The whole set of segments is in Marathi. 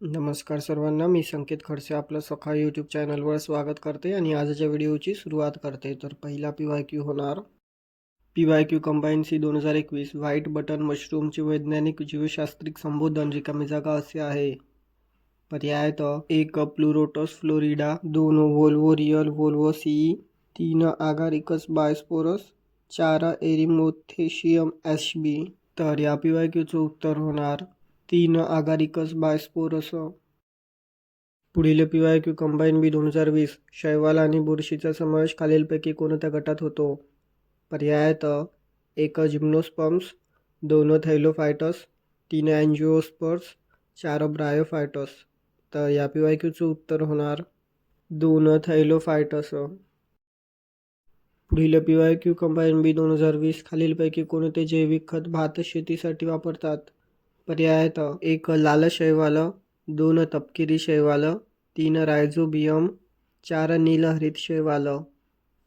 नमस्कार सर्वांना मी संकेत खडसे आपलं सखा यूट्यूब चॅनलवर स्वागत करते आणि आजच्या व्हिडिओची सुरुवात करते. तर पहिला पी वाय क्यू होणार. P Y Q combine C दोन हजार एकवीस व्हाईट बटन मशरूमचे वैज्ञानिक जीवशास्त्रिक संबोधन रिकामी जागा असे आहे. पर्याय तर एक प्लुरोटस फ्लोरिडा दोन वोल्वो रियल वोल्वो सी तीन आगारिकस बायस्पोरस चार एरिमोथेशियम एस बी तर या पी वाय क्यूचं उत्तर होणार. तीन आगारिकस बायस्पोरस पुढील P Y Q combine B दोन हजार वीस. शैवाल आणि बुरशीचा समावेश खालीलपैकी कोणत्या गटात होतो? पर्याय त एक जिम्नोस्पम्स दोन थैलोफायटस तीन अँजिओस्पर्स चार ब्रायोफायटस तर या पी वाय क्यूचं उत्तर होणार दोन थैलोफायटस पुढील P Y Q combine B दोन हजार वीस खालीलपैकी कोणते जैविक खत भात शेतीसाठी वापरतात? पर्याय एक लाल शैवाल दोन तपकिरी शैवाल तीन रायझोबियम चार नीलहरित शैवाल.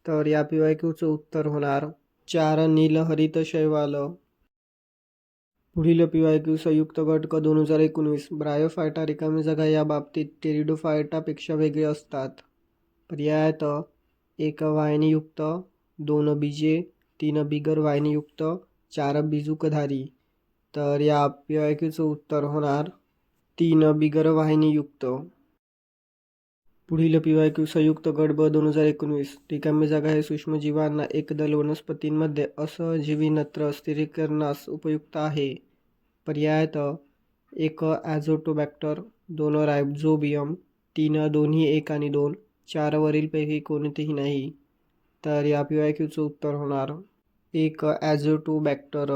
तर या पी वाय क्यूचं उत्तर होणार चार नीलहरित शैवाल. पुढील पी वाय क्यू संयुक्त गट क दोन हजार एकोणवीस. ब्रायोफायटा रिकामी जागा या बाबतीत टेरिडोफायटापेक्षा वेगळे असतात. पर्याय एक वाहिनीयुक्त दोन बीजे तीन बिगर वाहिनीयुक्त चार बिजुकधारी. तर या पी वाय क्यूचं उत्तर होणार तीन बिगर वाहिनीयुक्त पुढील पी वाय क्यू संयुक्त गट ब दोन हजार एकोणवीस. रिकामी जागा हे सूक्ष्मजीवांना एकदल वनस्पतींमध्ये असहजीवी नत्र स्थिरीकरणास उपयुक्त आहे. पर्याय एक ॲझोटोबॅक्टर दोन रायझोबियम तीन दोन्ही एक आणि दोन चार वरीलपैकी कोणतेही नाही. तर या पी वाय क्यूचं उत्तर होणार एक ॲझोटोबॅक्टर.